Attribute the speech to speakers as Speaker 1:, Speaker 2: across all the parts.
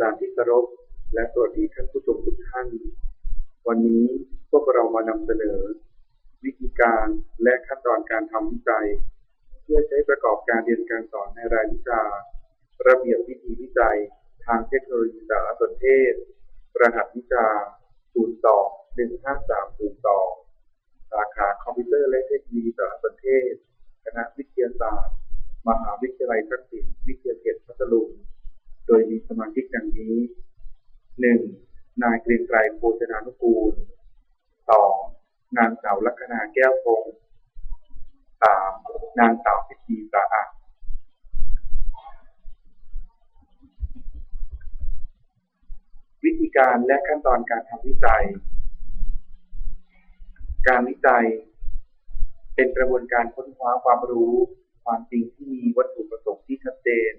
Speaker 1: จารย์ที่เคารพและสวัสดีท่านผู้ชมทุกท่าน วันนี้พวกเรามานำเสนอ วิธีการและขั้นตอนการทำวิจัย เพื่อใช้ประกอบการเรียนการสอนในรายวิชา ระเบียบวิธีวิจัย ทางเทคโนโลยีสารสนเทศ รหัสวิชา 02 15302 สาขาคอมพิวเตอร์และเทคโนโลยีสารสนเทศ คณะวิทยาศาสตร์ มหาวิทยาลัยทักษิณวิทยาเขตพัทลุง ดยมีสมาชิกดังนี้ 1. นายเกรียงไกรโภชนานุกูล 2. นางสาวลัคนาแก้วพงศ์ 3. นางสาวพิธีสาอะวิธีการและขั้นตอนการทำวิจัย การวิจัย เป็นกระบวนการค้นคว้าความรู้ ความจริงที่มีวัตถุประสงค์ที่ชัดเจน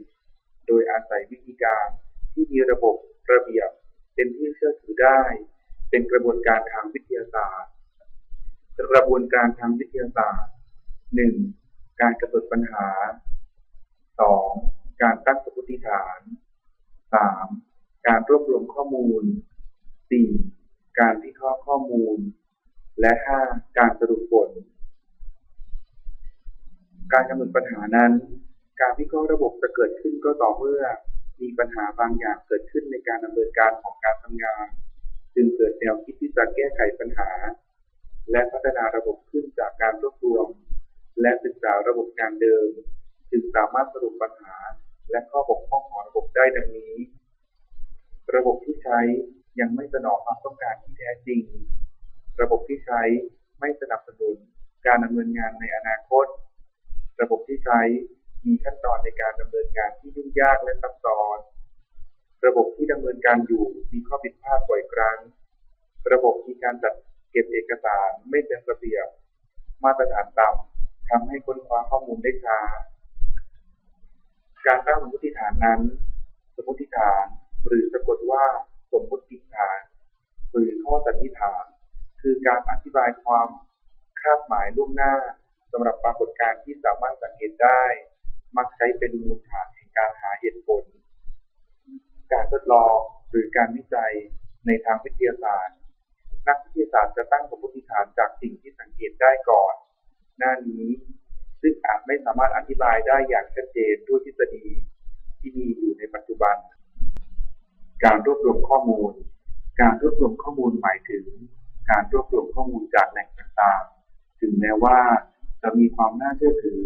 Speaker 1: โดยอาศัยวิธีการที่มีระบบระเบียบเป็นที่เชื่อถือได้ เป็นกระบวนการทางวิทยาศาสตร์กระบวนการทางวิทยาศาสตร์ 1. การกำหนดปัญหา 2. การตั้งสมมติฐาน 3. การรวบรวมข้อมูล 4. การวิเคราะห์ข้อมูล และ 5. การสรุปผล การกำหนดปัญหานั้น การวิเคราะห์ระบบจะเกิดขึ้นก็ต่อเมื่อมีปัญหาบางอย่างเกิดขึ้นในการดำเนินการของการทำงาน จึงเกิดแนวคิดที่จะแก้ไขปัญหา และพัฒนาระบบขึ้นจากการรวบรวม และศึกษาระบบการเดิม จึงสามารถสรุปปัญหา และข้อบกพร่องของระบบได้ดังนี้ ระบบที่ใช้ยังไม่สนองความต้องการที่แท้จริง ระบบที่ใช้ไม่สนับสนุนการดำเนินงานในอนาคต ระบบที่ใช้ มีขั้นตอนในการดำเนินงานที่ยุ่งยากและซับซ้อน ระบบที่ดำเนินการอยู่มีข้อผิดพลาดบ่อยครั้ง ระบบมีการจัดเก็บเอกสารไม่เป็นระเบียบ มาตรฐานต่ำทำให้ค้นคว้าข้อมูลได้ช้า การตั้งสมมติฐานนั้น สมมติฐาน หรือสะกดว่าสมมติฐาน หรือข้อสันนิษฐาน คือการอธิบายความคาดหมายล่วงหน้าสำหรับปรากฏการณ์ที่สามารถสังเกตได้ มักใช้เป็นมูลฐานแห่งการหาเหตุผล การทดลองหรือการวิจัยในทางวิทยาศาสตร์ นักวิทยาศาสตร์จะตั้งสมมติฐานจากสิ่งที่สังเกตได้ก่อน หน้านี้ซึ่งอาจไม่สามารถอธิบายได้อย่างชัดเจนด้วยทฤษฎีที่มีอยู่ในปัจจุบัน การรวบรวมข้อมูล การรวบรวมข้อมูลหมายถึง การรวบรวมข้อมูลจากแหล่งต่างๆ ถึงแม้ว่าจะมีความน่าเชื่อถือ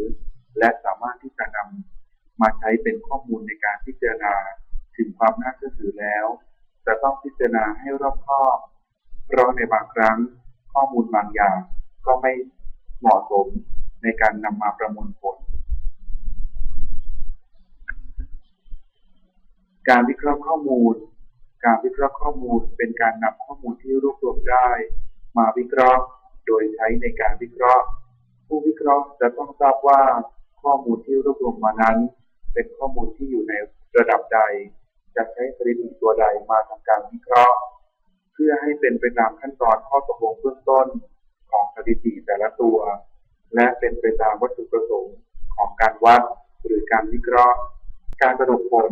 Speaker 1: และสามารถที่จะนำมาใช้เป็นข้อมูลในการพิจารณาถึงความน่าเชื่อถือแล้ว จะต้องพิจารณาให้รอบคอบเพราะในบางครั้งข้อมูลบางอย่างก็ไม่เหมาะสมในการนำมาประมวลผล การวิเคราะห์ข้อมูล การวิเคราะห์ข้อมูลเป็นการนำข้อมูลที่รวบรวมได้ มาวิเคราะห์โดยใช้ในการวิเคราะห์ ผู้วิเคราะห์จะต้องทราบว่า ข้อมูลที่รวบรวมมานั้น เป็นข้อมูลที่อยู่ในระดับใด จะใช้สถิติตัวใดมาทำการวิเคราะห์ เพื่อให้เป็นไปตามขั้นตอนข้อตกลงเบื้องต้นของสถิติแต่ละตัว และเป็นไปตามวัตถุประสงค์ของการวัดหรือการวิเคราะห์ การสรุปผล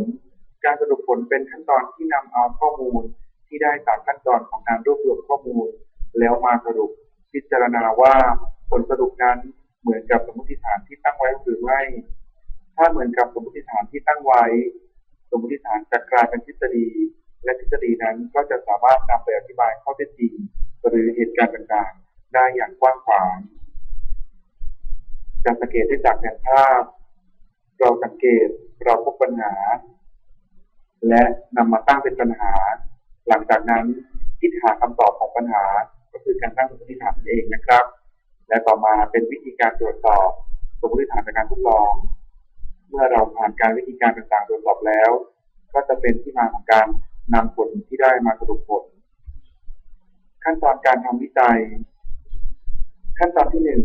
Speaker 1: การสรุปผลเป็นขั้นตอนที่นำเอาข้อมูลที่ได้จากขั้นตอนของการรวบรวมข้อมูล แล้วมาสรุปพิจารณาว่าผลสรุปนั้น เหมือนกับสมมติฐานที่ตั้งไว้หรือไม่ ถ้าเหมือนกับสมมติฐานที่ตั้งไว้ สมมติฐานจะกลายเป็นทฤษฎี และทฤษฎีนั้นก็จะสามารถนำไปอธิบายข้อเท็จจริง หรือเหตุการณ์ต่างๆ ได้อย่างกว้างขวางจะสังเกตได้จากแผนภาพ เราสังเกตเราพบปัญหา และนำมาตั้งเป็นปัญหา หลังจากนั้นคิดหาคำตอบของปัญหา ก็คือการตั้งสมมติฐานเองนะครับ และต่อมาเป็นวิธีการตรวจสอบ สมมติฐานจากการทดลอง เมื่อเราผ่านการวิธีการต่างๆตรวจสอบแล้ว ก็จะเป็นที่มาของการนำผลที่ได้มาสรุปผล ขั้นตอนการทำวิจัย ขั้นตอนที่หนึ่ง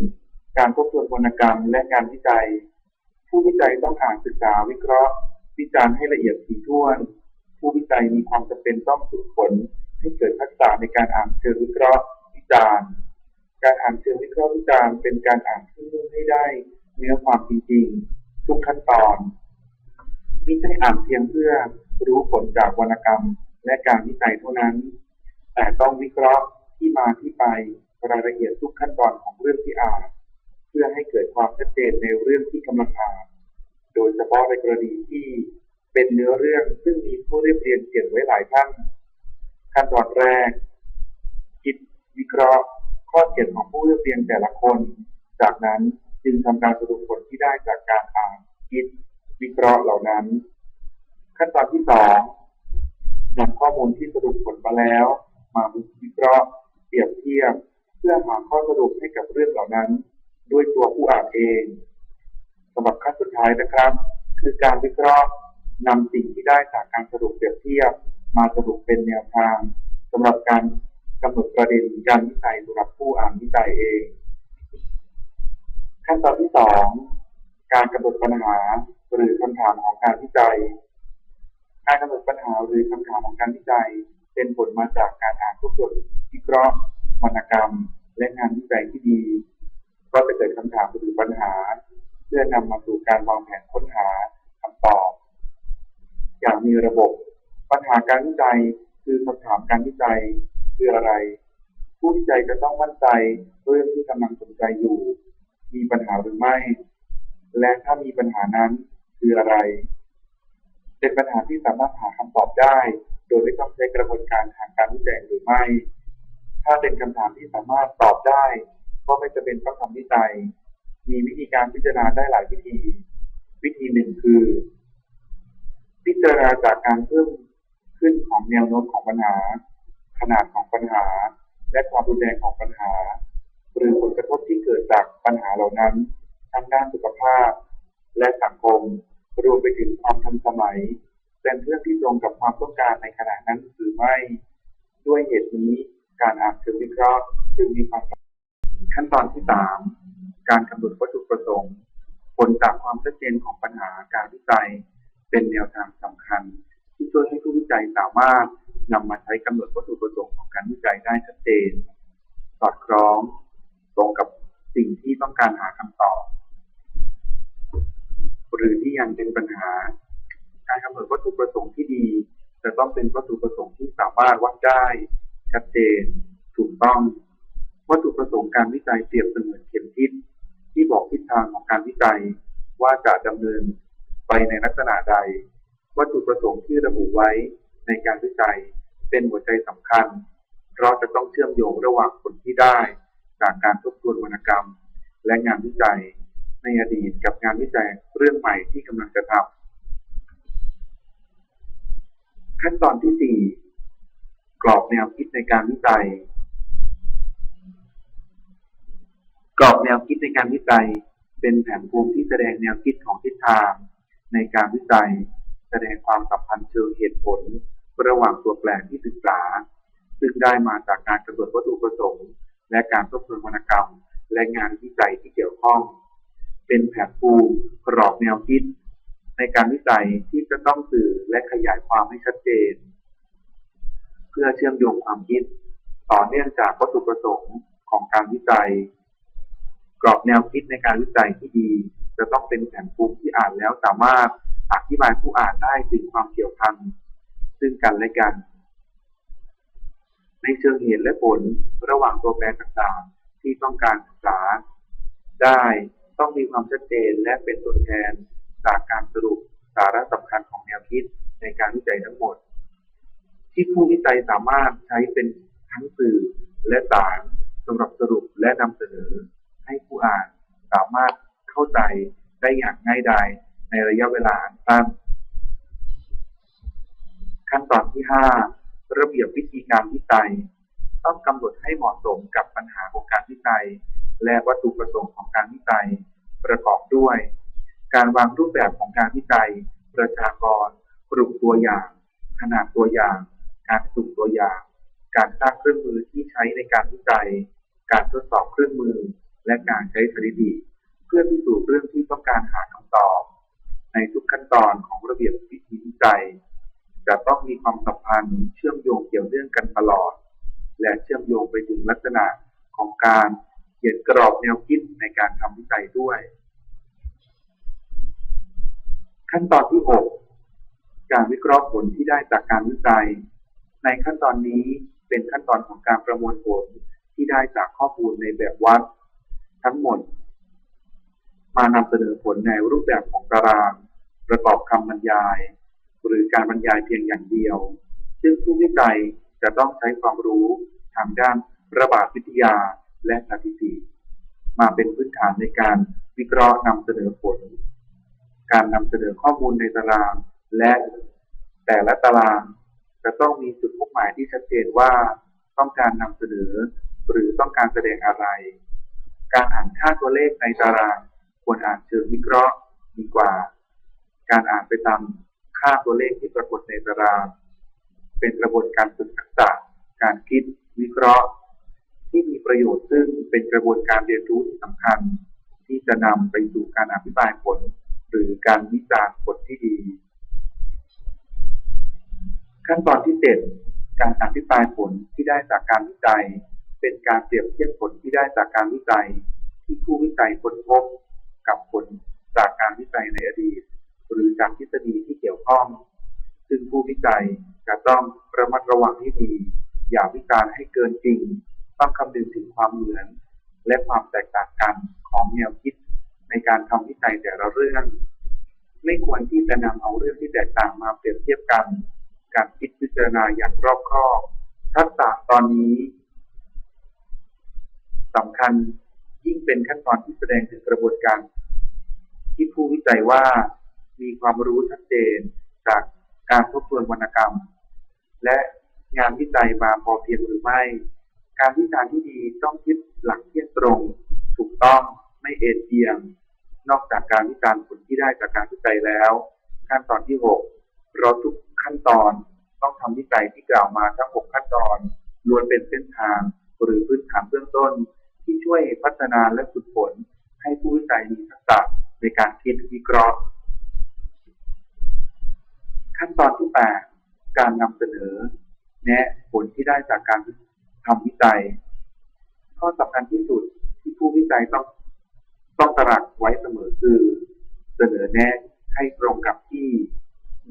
Speaker 1: การทบทวนวรรณกรรมและงานวิจัย ผู้วิจัยต้องอ่านศึกษาวิเคราะห์ วิจารณ์ให้ละเอียดถี่ถ้วน ผู้วิจัยมีความจำเป็นต้องฝึกฝนให้เกิดทักษะในการอ่านเชิงวิเคราะห์ วิจารณ์ การอ่านเชิงวิเคราะห์วิจารณ์เป็นการอ่านที่มุ่งให้ได้ เนื้อความจริงๆทุกขั้นตอนไมิใช่อ่านเพียงเพื่อรู้ผลจากวรรณกรรมและการวิจัยเท่านั้น แต่ต้องวิเคราะห์ที่มาที่ไปรายละเอียดทุกขั้นตอนของเรื่องที่อ่าน เพื่อให้เกิดความชัดเจนในเรื่องที่กำลังอ่าน โดยเฉพาะในกรณีที่เป็นเนื้อเรื่องซึ่งมีผู้เรียบเรียงเขียนไว้หลายท่านขั้นตอนแรก คิดวิเคราะห์ ข้อเขียนของผู้เรียบเรียงแต่ละคน จากนั้นจึงทำการสรุปผลที่ได้จากการอ่านคิด วิเคราะห์เหล่านั้น ขั้นตอนที่สองนำข้อมูลที่สรุปผลมาแล้ว มาวิเคราะห์ เปรียบเทียบ เพื่อหาข้อสรุปให้กับเรื่องเหล่านั้น ด้วยตัวผู้อ่านเองสำหรับขั้นสุดท้ายนะครับ คือการวิเคราะห์นำสิ่งที่ได้จากการสรุปเปรียบเทียบ มาสรุปเป็นแนวทางสำหรับการ กำหนดประเด็นการวิจัยสำหรับผู้อ่านวิจัยเอง ขั้นตอนที่สองการกำหนดปัญหาหรือคำถามของการวิจัย การกำหนดปัญหาหรือคำถามของการวิจัย เป็นผลมาจากการอ่านทบทวนวิเคราะห์วรรณกรรม และงานวิจัยที่ดี ก็จะเกิดคำถามหรือปัญหา เพื่อนำมาสู่การวางแผนค้นหาคำตอบ อย่างมีระบบ ปัญหาการวิจัยคือคำถามการวิจัย คืออะไร ผู้วิจัยจะต้องมั่นใจเรื่องที่กำลังสนใจอยู่ มีปัญหาหรือไม่ และถ้ามีปัญหานั้นคืออะไร เป็นปัญหาที่สามารถหาคำตอบได้ โดยไม่ต้องใช้กระบวนการทางการวิจัยหรือไม่ ถ้าเป็นคำถามที่สามารถตอบได้ ก็ไม่จะเป็นต้องทำวิจัย มีวิธีการพิจารณาได้หลายวิธี วิธีหนึ่งคือ พิจารณาจากการเพิ่มขึ้นของแนวโน้มของปัญหา ขนาดของปัญหา และความรุนแรงของปัญหา หรือผลกระทบที่เกิดจากปัญหาเหล่านั้นทั้งด้านสุขภาพ และสังคม รวมไปถึงความทันสมัยเป็นเรื่องที่ตรงกับความต้องการในขณะนั้นหรือไม่ ด้วยเหตุนี้การอ่านเชิงวิเคราะห์จึงมีความสำคัญขั้นตอนที่สามการกำหนดวัตถุประสงค์ ผลจากความชัดเจนของปัญหาการวิจัย เป็นแนวทางสำคัญ ที่ช่วยให้ผู้วิจัยสามารถ นำมาใช้กำหนดวัตถุประสงค์ของการวิจัยได้ชัดเจน สอดคล้องตรงกับสิ่งที่ต้องการหาคำตอบ หรือที่ยังเป็นปัญหา การกำหนดวัตถุประสงค์ที่ดี จะต้องเป็นวัตถุประสงค์ที่สามารถวัดได้ชัดเจน ถูกต้อง วัตถุประสงค์การวิจัยเปรียบเสมือนเข็มทิศที่บอกทิศทางของการวิจัยว่าจะดำเนินไปในลักษณะใด วัตถุประสงค์ที่ระบุไว้ในการวิจัย เป็นหัวใจสำคัญ เพราะจะต้องเชื่อมโยงระหว่างผลที่ได้ จากการทบทวนวรรณกรรม และงานวิจัยในอดีตกับงานวิจัยเรื่องใหม่ที่กำลังจะทำขั้นตอนที่สี่กรอบแนวคิดในการวิจัย กรอบแนวคิดในการวิจัย เป็นแผนภูมิที่แสดงแนวคิดของทิศทาง ในการวิจัย แสดงความสัมพันธ์เชิงเหตุผล ระหว่างตัวแปรที่ศึกษา ซึ่งได้มาจากการกำหนดวัตถุประสงค์ และการทบทวนวรรณกรรม และงานวิจัยที่เกี่ยวข้อง เป็นแผนภูมิกรอบแนวคิด ในการวิจัยที่จะต้องสื่อและขยายความให้ชัดเจน เพื่อเชื่อมโยงความคิด ต่อเนื่องจากวัตถุประสงค์ของการวิจัย กรอบแนวคิดในการวิจัยที่ดี จะต้องเป็นแผนภูมิที่อ่านแล้วสามารถอธิบายผู้อ่านได้ถึงความเกี่ยวพัน ซึ่งกันและกัน ในเชิงเหตุและผลระหว่างตัวแปรต่างๆ ที่ต้องการศึกษา ได้ต้องมีความชัดเจนและเป็นตัวแทนจากการสรุปสาระสำคัญของแนวคิดในการวิจัยทั้งหมด ที่ผู้วิจัยสามารถใช้เป็นทั้งสื่อและสารสำหรับสรุปและนำเสนอ ให้ผู้อ่านสามารถเข้าใจได้อย่างง่ายดายในระยะเวลาอันสั้น ขั้นตอนที่ 5 ระเบียบวิธีการวิจัย ต้องกำหนดให้เหมาะสมกับปัญหาของการวิจัย และวัตถุประสงค์ของการวิจัย ประกอบด้วย การวางรูปแบบของการวิจัย ประชากรกลุ่มตัวอย่าง ขนาดตัวอย่าง การสุ่มตัวอย่าง การสร้างเครื่องมือที่ใช้ในการวิจัย การทดสอบเครื่องมือ และการใช้สถิติเพื่อพิสูจน์เรื่องที่ต้องการหาคำตอบ ในทุกขั้นตอนของระเบียบวิธีวิจัย จะต้องมีความสัมพันธ์เชื่อมโยงเกี่ยวเนื่องกันตลอด และเชื่อมโยงไปถึงลักษณะของการเขียนกรอบแนวคิดในการทำวิจัยด้วย ขั้นตอนที่ 6 การวิเคราะห์ผลที่ได้จากการวิจัย ในขั้นตอนนี้เป็นขั้นตอนของการประมวลผลที่ได้จากข้อมูลในแบบวัด ทั้งหมด มานำเสนอผลในรูปแบบของตาราง ประกอบคำบรรยาย หรือการบรรยายเพียงอย่างเดียว ซึ่งผู้วิจัยจะต้องใช้ความรู้ทางด้านระบาดวิทยาและสถิติ มาเป็นพื้นฐานในการวิเคราะห์นำเสนอผล การนำเสนอข้อมูลในตาราง และแต่ละตาราง จะต้องมีจุดมุ่งหมายที่ชัดเจนว่าต้องการนำเสนอ หรือต้องการแสดงอะไร การอ่านค่าตัวเลขในตาราง ควรอ่านเชิงวิเคราะห์ดีกว่า การอ่านไปตาม ค่าตัวเลขที่ปรากฏในตาราง เป็นกระบวนการฝึกทักษะ การคิดวิเคราะห์ ที่มีประโยชน์ซึ่งเป็นกระบวนการเรียนรู้ที่สำคัญ ที่จะนำไปสู่การอภิปรายผล หรือการวิจารณ์ผลที่ดี ขั้นตอนที่เจ็ดการอภิปรายผลที่ได้จากการวิจัย เป็นการเปรียบเทียบผลที่ได้จากการวิจัย ที่ผู้วิจัยค้นพบกับผลจากการวิจัยในอดีต หรือจากทฤษฎีที่เกี่ยวข้อง ซึ่งผู้วิจัยจะต้องระมัดระวังให้ดี อย่าวิจารณ์ให้เกินจริง ต้องคำนึงถึงความเหมือน และความแตกต่างกันของแนวคิดในการทำวิจัยแต่ละเรื่อง ไม่ควรที่จะนำเอาเรื่องที่แตกต่างมาเปรียบเทียบกัน การคิดพิจารณาอย่างรอบคอบทักษะตอนนี้สำคัญยิ่งเป็นขั้นตอนที่แสดงถึงกระบวนการ ที่ผู้วิจัยว่า มีความรู้ชัดเจนจากการทบทวนวรรณกรรม และงานวิจัยมาพอเพียงหรือไม่ การวิจารณ์ที่ดีต้องคิดหลักเที่ยงตรง ถูกต้องไม่เอ็นเอียง นอกจากการวิจารณ์ผลที่ได้จากการวิจัยแล้ว ขั้นตอนที่ 6 เราทุกขั้นตอนต้องทำวิจัยที่กล่าวมาทั้ง 6 ขั้นตอนล้วนเป็นเส้นทาง หรือพื้นฐานเบื้องต้น ที่ช่วยพัฒนาและฝึกฝนให้ผู้วิจัยมีทักษะในการคิดวิเคราะห์ ขั้นตอนที่8การนำเสนอ แนะผลที่ได้จากการทำวิจัย ข้อสำคัญที่สุดที่ผู้วิจัยต้องต้องตระหนักไว้เสมอคือ เสนอแนะให้ตรงกับที่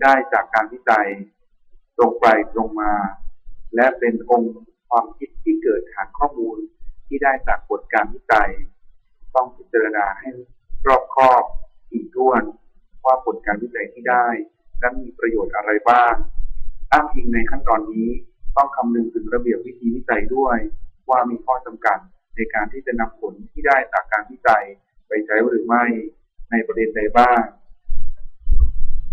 Speaker 1: ได้จากการวิจัย ตรงไปตรงมา และเป็นองค์ความคิดที่เกิดฐานข้อมูลที่ได้จากผลการวิจัย ต้องพิจารณาให้รอบคอบถี่ถ้วนว่าผลการวิจัยที่ได้ นั้นมีประโยชน์อะไรบ้างอ้างอิงในขั้นตอนนี้ต้องคำนึงถึงระเบียบวิธีวิจัยด้วย ว่ามีข้อจำกัดในการที่จะนำผลที่ได้จากการวิจัยไปใช้หรือไม่ในประเด็นใดบ้าง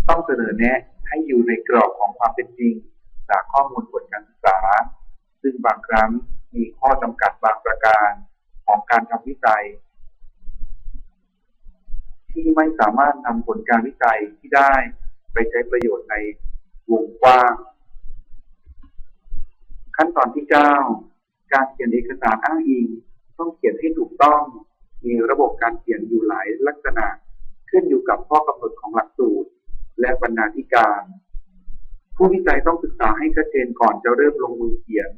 Speaker 1: ต้องเสนอแนะให้อยู่ในกรอบของความเป็นจริง จากข้อมูลผลการศึกษา ซึ่งบางครั้งมีข้อจำกัดบางประการของการทำวิจัย ที่ไม่สามารถนำผลการวิจัยที่ได้ ไปใช้ประโยชน์ในวงกว้าง ขั้นตอนที่9การเขียนเอกสารอ้างอิง ต้องเขียนให้ถูกต้อง มีระบบการเขียนอยู่หลายลักษณะ ขึ้นอยู่กับข้อกำหนดของหลักสูตร และบรรณาธิการ ผู้วิจัยต้องศึกษาให้ชัดเจนก่อนจะเริ่มลงมือเขียน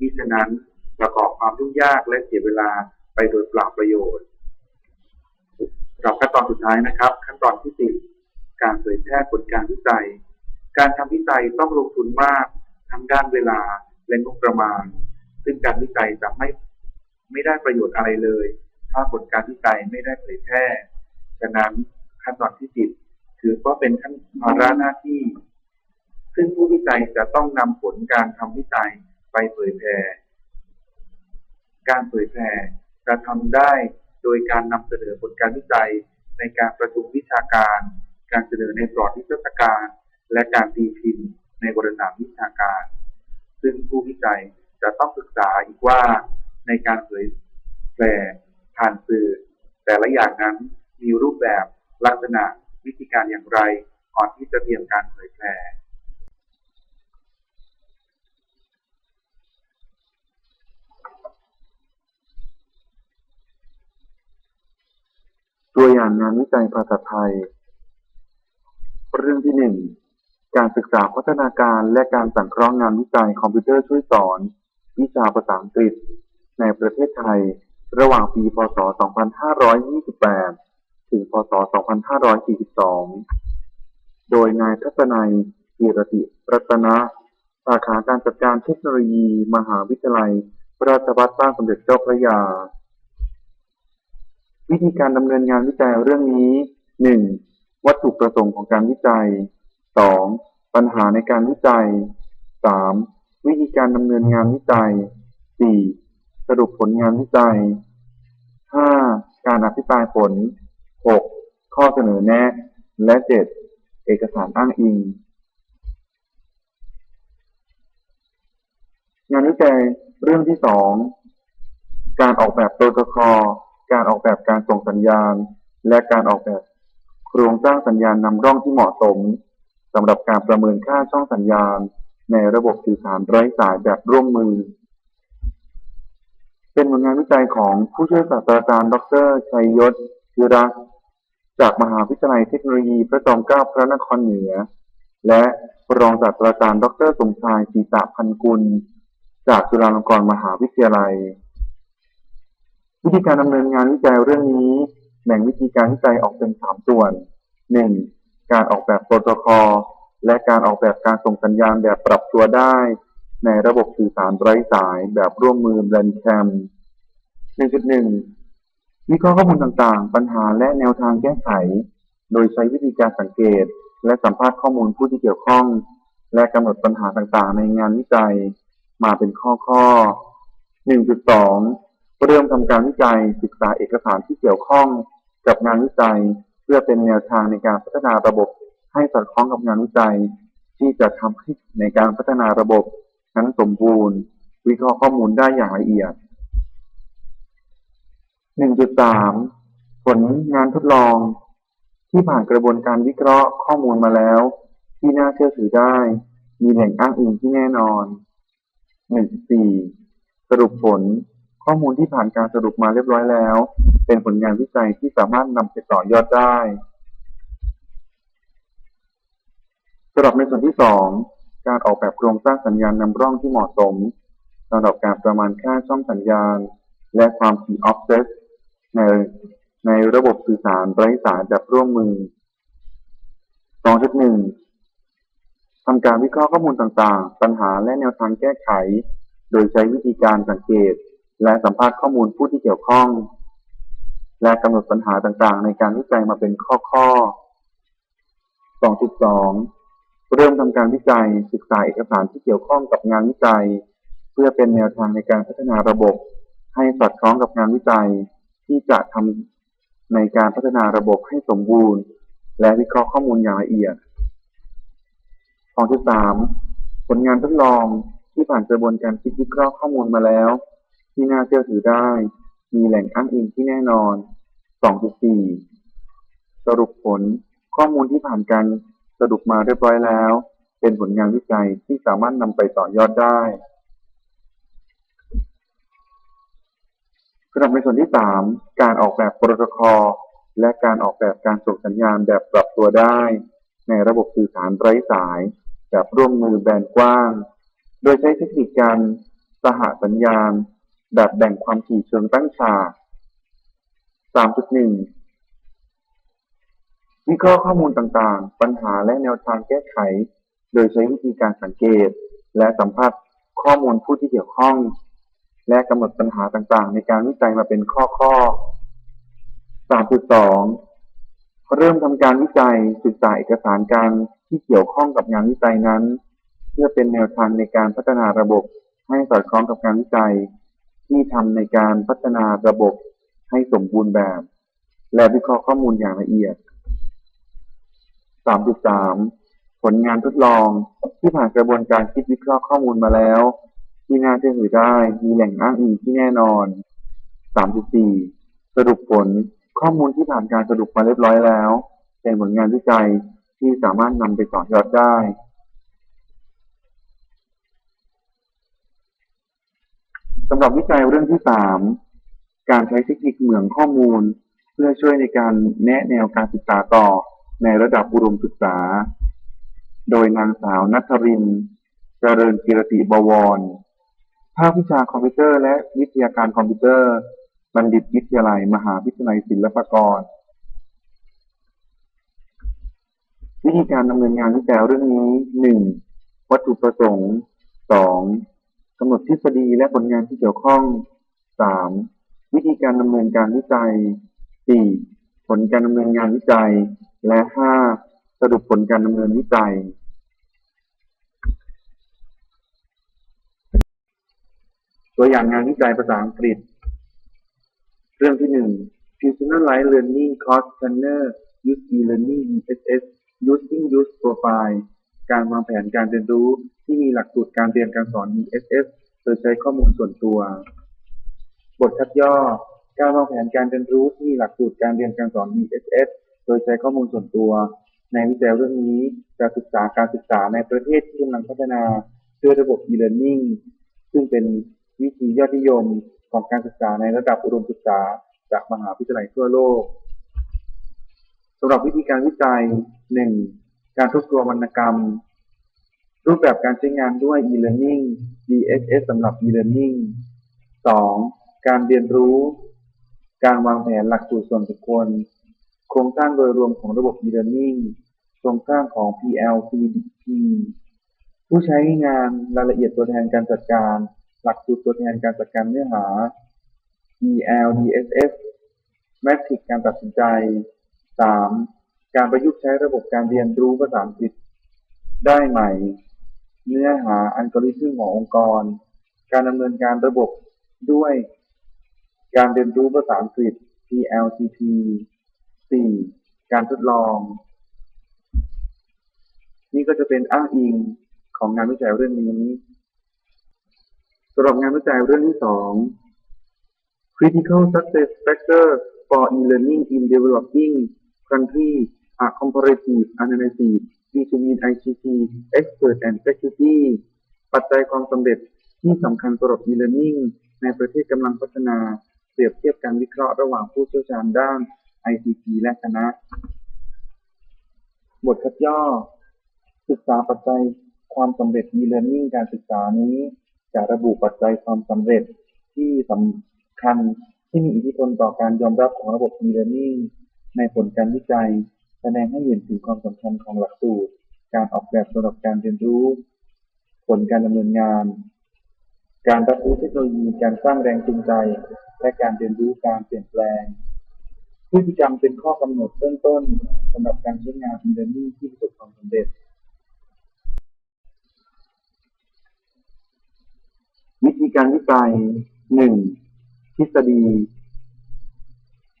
Speaker 1: มิฉะนั้นประกอบความยุ่งยากและเสียเวลาไปโดยเปล่าประโยชน์สำหรับขั้นตอนสุดท้ายนะครับ ขั้นตอนที่สิบ การเผยแพร่ผลการวิจัย การทำวิจัยต้องลงทุนมากทั้งด้านเวลาและงบประมาณ ซึ่งการวิจัยจะไม่ไม่ได้ประโยชน์อะไรเลย ถ้าผลการวิจัยไม่ได้เผยแพร่ ฉะนั้นขั้นตอนที่สิบถือว่าเป็นขั้นภาระหน้าที่ ซึ่งผู้วิจัยจะต้องนำผลการทำวิจัยไปเผยแพร่ การเผยแพร่จะทำได้โดยการนำเสนอผลการวิจัยในการประชุมวิชาการ การเสนอในปลอดนิทรรศการ และการตีพิมพ์ในวารสารวิชาการ ซึ่งผู้วิจัยจะต้องศึกษาอีกว่าในการเผยแพร่ผ่านสื่อ แต่ละอย่างนั้นมีรูปแบบลักษณะวิธีการอย่างไรก่อนที่จะเตรียมการเผยแพร่
Speaker 2: ตัวอย่างงานวิจัยภาษาไทย เรื่องที่หนึ่งการศึกษาพัฒนาการและการสังเคราะห์งานวิจัยคอมพิวเตอร์ช่วยสอน วิชาภาษาอังกฤษ ในประเทศไทย ระหว่างปี พศ 2528 ถึง พศ 2542 โดยนายทัศนัยกีรติรัตนะสาขาการจัดการเทคโนโลยี มหาวิทยาลัย ราชภัฏบ้านสมเด็จเจ้าพระยา วิธีการดำเนินงานวิจัยเรื่องนี้ 1. วัตถุประสงค์ของการวิจัย 2. ปัญหาในการวิจัย 3. วิธีการดำเนินงานวิจัย 4. สรุปผลงานวิจัย 5. การอภิปรายผล 6. ข้อเสนอแนะ และ 7. เอกสารอ้างอิง งานวิจัยเรื่องที่ 2 การออกแบบโปรโตคอล การออกแบบการส่งสัญญาณ และการออกแบบ โครงสร้างสัญญาณนำร่องที่เหมาะสมสำหรับการประเมินค่าช่องสัญญาณ ในระบบสื่อสารไร้สายแบบร่วมมือ เป็นผลงานวิจัยของผู้ช่วยศาสตราจารย์ ดรชัยยศธิรักจากมหาวิทยาลัยเทคโนโลยีพระจอมเกล้าพระนครเหนือ และรองศาสตราจารย์ ดรสมชายศรีษะพันกุล จากจุฬาลงกรณ์มหาวิทยาลัย วิธีการดำเนินงานวิจัยเรื่องนี้ บ่งวิธีการวิจัยออกเป็นสามส่วน 1. การออกแบบโปรโตคอลและการออกแบบการส่งสัญญาณแบบปรับตัวได้ ในระบบสื่อสารไร้สายแบบร่วมมือ Blendcam 1.1วิเคราะห์ข้อมูลต่างๆ ปัญหาและแนวทางแก้ไข โดยใช้วิธีการสังเกต และสัมภาษณ์ข้อมูลผู้ที่เกี่ยวข้อง และกำหนดปัญหาต่างๆ ในงานวิจัย มาเป็นข้อๆ1.2เริ่มทำการวิจัยศึกษาเอกสารที่เกี่ยวข้อง กับงานวิจัย เพื่อเป็นแนวทางในการพัฒนาระบบ ให้สอดคล้องกับงานวิจัย ที่จะทำให้ในการพัฒนาระบบนั้นสมบูรณ์ วิเคราะห์ข้อมูลได้อย่างละเอียด 1.3 ผลงานทดลอง ที่ผ่านกระบวนการวิเคราะห์ข้อมูลมาแล้ว ที่น่าเชื่อถือได้ มีแหล่งอ้างอิงที่แน่นอน 1.4 สรุปผล ข้อมูลที่ผ่านการสรุปมาเรียบร้อยแล้ว เป็นผลงานวิจัยที่สามารถนำไปต่อยอดได้สำหรับในส่วนที่ 2 การออกแบบโครงสร้างสัญญาณนำร่องที่เหมาะสมสำหรับการประมาณค่าช่องสัญญาณ และความถี่ offset ในในระบบสื่อสารไร้สายแบบร่วมมือ2.1ทำการวิเคราะห์ข้อมูลต่างๆ ปัญหาและแนวทางแก้ไข โดยใช้วิธีการสังเกต และสัมภาษณ์ข้อมูลผู้ที่เกี่ยวข้อง และกำหนดปัญหาต่างๆ ในการวิจัยมาเป็นข้อๆ 2.2 เริ่มทำการวิจัยศึกษาเอกสารที่เกี่ยวข้องกับงานวิจัย เพื่อเป็นแนวทางในการพัฒนาระบบ ให้สอดคล้องกับงานวิจัยที่จะทำในการพัฒนาระบบให้สมบูรณ์ และวิเคราะห์ข้อมูลอย่างละเอียด 2.3 ผลงานทดลองที่ผ่านกระบวนการคิดวิเคราะห์ข้อมูลมาแล้ว ที่น่าเชื่อถือได้ มีแหล่งอ้างอิงที่แน่นอน 2.4 สรุปผล ข้อมูลที่ผ่านการสรุปมาเรียบร้อยแล้ว เป็นผลงานวิจัยที่สามารถนำไปต่อยอดได้สำหรับในส่วนที่ 3 การออกแบบโปรโตคอลและการออกแบบการส่งสัญญาณแบบปรับตัวได้ ในระบบสื่อสารไร้สาย แบบร่วมมือแบนกว้าง โดยใช้เทคนิคการสหสัญญาณ แบบแบ่งความถี่เชิงตั้งฉาก3.1 วิเคราะห์ข้อมูลต่างๆ ปัญหาและแนวทางแก้ไข โดยใช้วิธีการสังเกต และสัมผัสข้อมูลผู้ที่เกี่ยวข้อง และกำหนดปัญหาต่างๆ ในการวิจัยมาเป็นข้อๆ 3.2เริ่มทำการวิจัยศึกษาเอกสารการที่เกี่ยวข้องกับงานวิจัยนั้น เพื่อเป็นแนวทางในการพัฒนาระบบให้สอดคล้องกับงานวิจัย ที่ทำในการพัฒนาระบบให้สมบูรณ์แบบ และวิเคราะห์ข้อมูลอย่างละเอียด 3.3 ผลงานทดลองที่ผ่านกระบวนการคิดวิเคราะห์ข้อมูลมาแล้ว ที่น่าเชื่อถือได้มีแหล่งอ้างอิงที่แน่นอน 3.4 สรุปผลข้อมูลที่ผ่านการสรุปมาเรียบร้อยแล้ว เป็นผลงานวิจัยที่สามารถนำไปต่อยอดได้ สำหรับวิจัยเรื่องที่3การใช้เทคนิคเหมืองข้อมูล เพื่อช่วยในการแนะแนวการศึกษาต่อในระดับอุดมศึกษา โดยนางสาวนัทริน เจริญกิรติบวร ภาควิชาคอมพิวเตอร์และวิทยาการคอมพิวเตอร์ บัณฑิตวิทยาลัย มหาวิทยาลัยศิลปากร วิธีการดำเนินงานวิจัยเรื่องนี้หนึ่งวัตถุประสงค์สอง กำหนดทฤษฎีและผลงานที่เกี่ยวข้องสามวิธีการดำเนินการวิจัยสี่ผลการดำเนินงานวิจัย และห้าสรุปผลการดำเนินวิจัย ตัวอย่างงานวิจัยภาษาอังกฤษ เรื่องที่หนึ่ง Personalized Learning Course Planner Use e-learning ESS Using Use Profile การวางแผนการเรียนรู้ที่มีหลักสูตรการเรียนการสอน ESS โดยใช้ข้อมูลส่วนตัว บทคัดย่อ การวางแผนการเรียนรู้ที่มีหลักสูตรการเรียนการสอน ESS โดยใช้ข้อมูลส่วนตัว ในวิจัยเรื่องนี้จะศึกษาการศึกษาในประเทศที่กำลังพัฒนาด้วยระบบ e-learning ซึ่งเป็นวิธียอดนิยมของการศึกษาในระดับอุดมศึกษา จากมหาวิทยาลัยทั่วโลกสำหรับวิธีการวิจัย 1. การทบทวนวรรณกรรม รูปแบบการใช้งานด้วย e-learning DSS สำหรับ e-learning 2. การเรียนรู้ การวางแผนหลักสูตรส่วนบุคคล โครงสร้างโดยรวมของระบบ e-learning โครงสร้างของ PLCDP ผู้ใช้งานรายละเอียดตัวแทนการจัดการ หลักสูตรตัวแทนการจัดการเนื้อหา ELDSS แมทริกการตัดสินใจ 3. การประยุกต์ใช้ระบบการเรียนรู้ภาษาอังกฤษ ได้ใหม่ เนื้อหาอัลกอริทึมขององค์กร การดำเนินการระบบด้วยการเรียนรู้ภาษาอังกฤษ PLCP 4. การทดลอง นี่ก็จะเป็นอ้างอิงของงานวิจัยเรื่องนี้สำหรับงานวิจัยเรื่องที่สอง Critical success factors for e-learning in developing countries are comparative analysis between ICT expert and faculty ปัจจัยความสำเร็จที่สำคัญสำหรับ e-learning ในประเทศกำลังพัฒนา เปรียบเทียบการวิเคราะห์ระหว่างผู้เชี่ยวชาญด้าน ICT และคณะ บทคัดย่อ ศึกษาปัจจัยความสำเร็จ e-learning การศึกษานี้ จะระบุปัจจัยความสำเร็จที่สำคัญที่มีอิทธิพลต่อการยอมรับของระบบ e-learning ในผลการวิจัย แสดงให้เห็นถึงความสำคัญของหลักสูตร การออกแบบสำหรับการเรียนรู้ ผลการดำเนินงาน การรับรู้เทคโนโลยีการสร้างแรงจูงใจ และการเรียนรู้การเปลี่ยนแปลง พฤติกรรมเป็นข้อกำหนดเบื้องต้นสำหรับการใช้งาน e-learning ที่ประสบความสำเร็จ วิธีการวิจัย 1. ทฤษฎี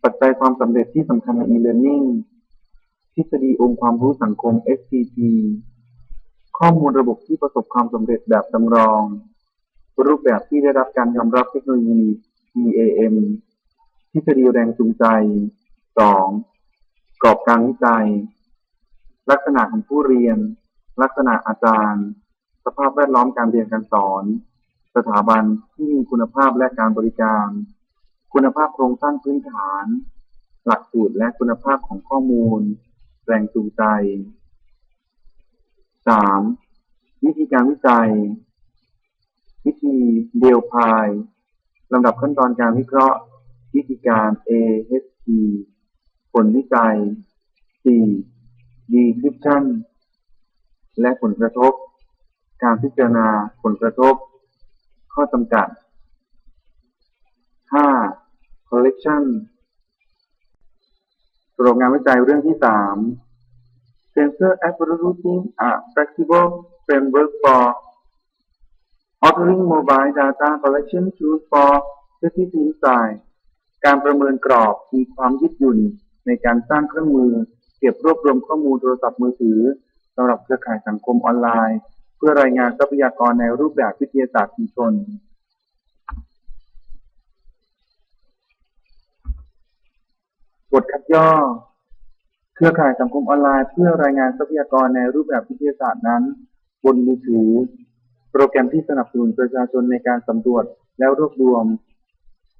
Speaker 2: ปัจจัยความสำเร็จที่สำคัญใน e-learning ทฤษฎีองค์ความรู้สังคม STP ข้อมูลระบบที่ประสบความสำเร็จแบบจำลอง รูปแบบที่ได้รับการยอมรับเทคโนโลยี EAM ทฤษฎีแรงจูงใจ 2. กรอบการวิจัย ลักษณะของผู้เรียน ลักษณะอาจารย์ สภาพแวดล้อมการเรียนการสอน สถาบันที่มีคุณภาพและการบริการ คุณภาพโครงสร้างพื้นฐาน หลักสูตรและคุณภาพของข้อมูล แรงจูงใจ 3. วิธีการวิจัย วิธีเดลพายลำดับขั้นตอนการวิเคราะห์ วิธีการ AHP ผลวิจัย 4. Decryption และผลกระทบ การพิจารณาผลกระทบ ข้อจำกัด 5. Collection สรุปงานวิจัยเรื่องที่3 Sensor Algorithm a flexible framework for authoring mobile data collection tools for precision design การประเมินกรอบมีความยืดหยุ่นในการสร้างเครื่องมือ เก็บรวบรวมข้อมูลโทรศัพท์มือถือสำหรับเครือข่ายสังคมออนไลน์ เพื่อรายงานทรัพยากรในรูปแบบวิทยาศาสตร์ชุมชน บทคัดย่อ เครือข่ายสังคมออนไลน์ เพื่อรายงานทรัพยากรในรูปแบบวิทยาศาสตร์นั้น บนมือถือ โปรแกรมที่สนับสนุนประชาชนในการสำรวจและรวบรวม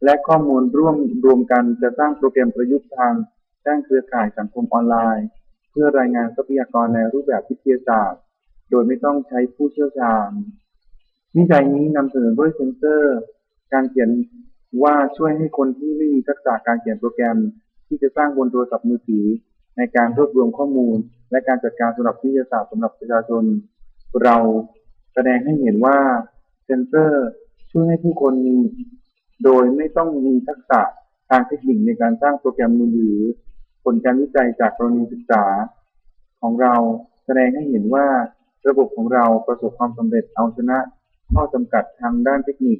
Speaker 2: และข้อมูลร่วมรวมกันจะสร้างโปรแกรมประยุกต์ทางด้านเครือข่ายสังคมออนไลน์ เพื่อรายงานทรัพยากรในรูปแบบวิทยาศาสตร์ โดยไม่ต้องใช้ผู้เชี่ยวชาญวิจัยนี้นำเสนอด้วยเซนเซอร์ การเขียนว่าช่วยให้คนที่ไม่มีทักษะการเขียนโปรแกรม ที่จะสร้างบนโทรศัพท์มือถือ ในการรวบรวมข้อมูล และการจัดการสำหรับวิทยาศาสตร์สำหรับประชาชน เราแสดงให้เห็นว่าเซนเซอร์ช่วยให้ผู้คนมี โดยไม่ต้องมีทักษะทางเทคนิคในการสร้างโปรแกรมมือถือ ผลการวิจัยจากกรณีศึกษา ของเราแสดงให้เห็นว่าระบบของเราประสบความสำเร็จเอาชนะข้อจำกัดทางด้านเทคนิค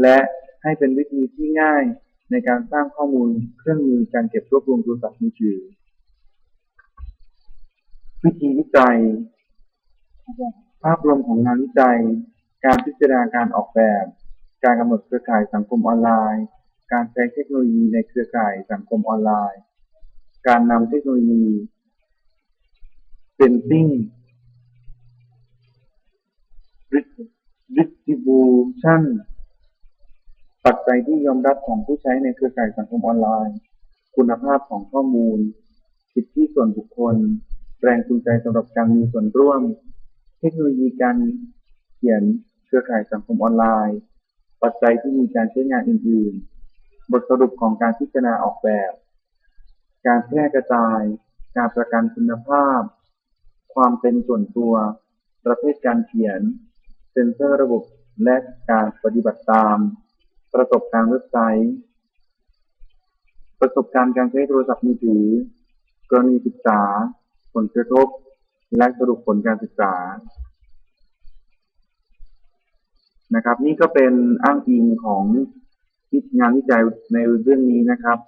Speaker 2: และให้เป็นวิธีที่ง่าย ในการสร้างข้อมูลเครื่องมือการเก็บรวบรวมโทรศัพท์มือถือวิธีวิจัย ภาพรวมของงานวิจัย การพิจารณาการออกแบบ การกำหนดเครือข่ายสังคมออนไลน์ การใช้เทคโนโลยีในเครือข่ายสังคมออนไลน์ การนำเทคโนโลยี Sensing Distribution ปัจจัยที่ยอมรับของผู้ใช้ในเครือข่ายสังคมออนไลน์ คุณภาพของข้อมูล สิทธิส่วนบุคคล แรงจูงใจสำหรับการมีส่วนร่วม เทคโนโลยีการเขียนเครือข่ายสังคมออนไลน์ ปัจจัยที่มีการใช้งานอื่น ๆ บทสรุปของการพิจารณาออกแบบ การแพร่กระจาย การประกันคุณภาพ ความเป็นส่วนตัว ประเภทการเขียน เซ็นเซอร์ระบบและการปฏิบัติตาม ประสบการณ์เว็บไซต์ ประสบการณ์การใช้โทรศัพท์มือถือ กรณีศึกษา ผลกระทบ และสรุปผลการศึกษา นะครับ นี่ก็เป็นอ้างอิงของงานวิจัยในเรื่องนี้นะครับ